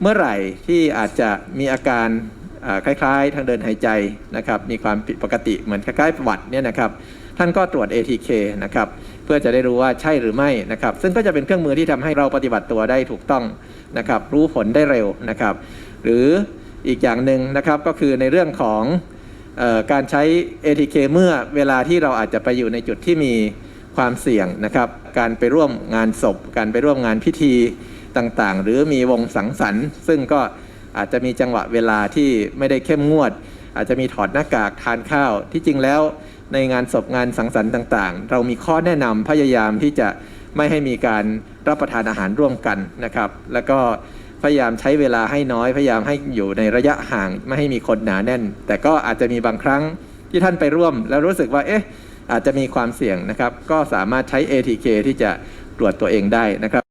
เมื่อไหร่ที่อาจจะมีอาการคล้าย ๆ ทางเดินหายใจนะครับ มีความผิดปกติเหมือนคล้ายๆหวัดเนี่ยนะครับ ท่านก็ตรวจ ATK นะครับ เพื่อจะได้รู้ว่าใช่หรือไม่นะครับ ซึ่งก็จะเป็นเครื่องมือที่ทำให้เราปฏิบัติตัวได้ถูกต้องนะครับ รู้ผลได้เร็วนะครับ หรืออีกอย่างหนึ่งนะครับก็คือในเรื่องของออการใช้ ATK เมื่อเวลาที่เราอาจจะไปอยู่ในจุดที่มีความเสี่ยงนะครับ การไปร่วมงานศพ การไปร่วมงานพิธี ต่างๆ หรือมีวงสังสรรค์ ซึ่งก็อาจจะมีจังหวะเวลาที่ไม่ได้เข้มงวด อาจจะมีถอดหน้ากากทานข้าว ที่จริงแล้วในงานศพงานสังสรรค์ต่างๆ เรามีข้อแนะนำพยายามที่จะไม่ให้มีการรับประทานอาหารร่วมกันนะครับ แล้วก็พยายามใช้เวลาให้น้อย พยายามให้อยู่ในระยะห่าง ไม่ให้มีคนหนาแน่น แต่ก็อาจจะมีบางครั้งที่ท่านไปร่วม แล้วรู้สึกว่าเอ๊ะอาจจะมีความเสี่ยงนะครับ ก็สามารถใช้ ATK ที่จะตรวจตัวเองได้นะครับ